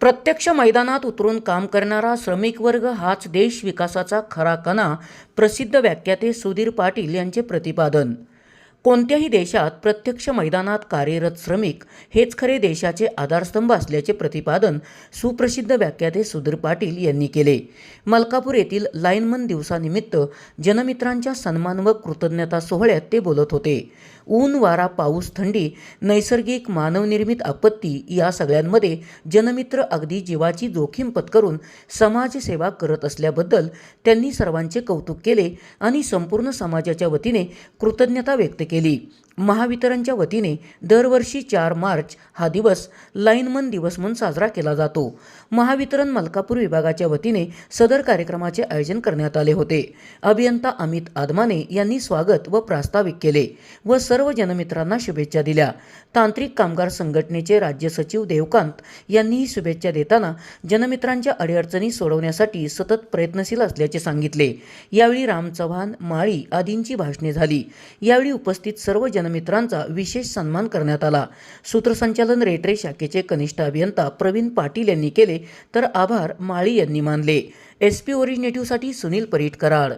प्रत्यक्ष मैदानात उतरून काम करणारा श्रमिक वर्ग हाच देश विकासाचा खरा कणा प्रसिद्ध व्याख्याते सुधीर पाटील यांचे प्रतिपादन. कोणत्याही देशात प्रत्यक्ष मैदानात कार्यरत श्रमिक हेच खरे देशाचे आधारस्तंभ असल्याचे प्रतिपादन सुप्रसिद्ध व्याख्याते सुधीर पाटील यांनी केले. मलकापूर येथील लाईनमन दिवसानिमित्त जनमित्रांच्या सन्मान व कृतज्ञता सोहळ्यात ते बोलत होते. ऊन वारा पाऊस थंडी नैसर्गिक मानवनिर्मित आपत्ती या सगळ्यांमध्ये जनमित्र अगदी जीवाची जोखीम पत्करून समाजसेवा करत असल्याबद्दल त्यांनी सर्वांचे कौतुक केले आणि संपूर्ण समाजाच्या वतीने कृतज्ञता व्यक्त केली. महावितरणच्या वतीने दरवर्षी चार मार्च हा दिवस लाईनमन दिवस म्हणून साजरा केला जातो. महावितरण मलकापूर विभागाच्या वतीने सदर कार्यक्रमाचे आयोजन करण्यात आले होते. अभियंता अमित आदमाने यांनी स्वागत व प्रास्ताविक केले व सर्व जनमित्रांना शुभेच्छा दिल्या. तांत्रिक कामगार संघटनेचे राज्य सचिव देवकांत यांनीही शुभेच्छा देताना जनमित्रांच्या अडीअडचणी सोडवण्यासाठी सतत प्रयत्नशील असल्याचे सांगितले. यावेळी राम चव्हाण माळी आदींची भाषणे झाली. यावेळी उपस्थित सर्व मित्रांचा विशेष सन्मान करण्यात आला. सूत्रसंचालन रेटरे शाखेचे कनिष्ठ अभियंता प्रवीण पाटील यांनी केले तर आभार माळी यांनी मानले. एस पी ओरिजिनेटिव्हसाठी सुनील परीट कराड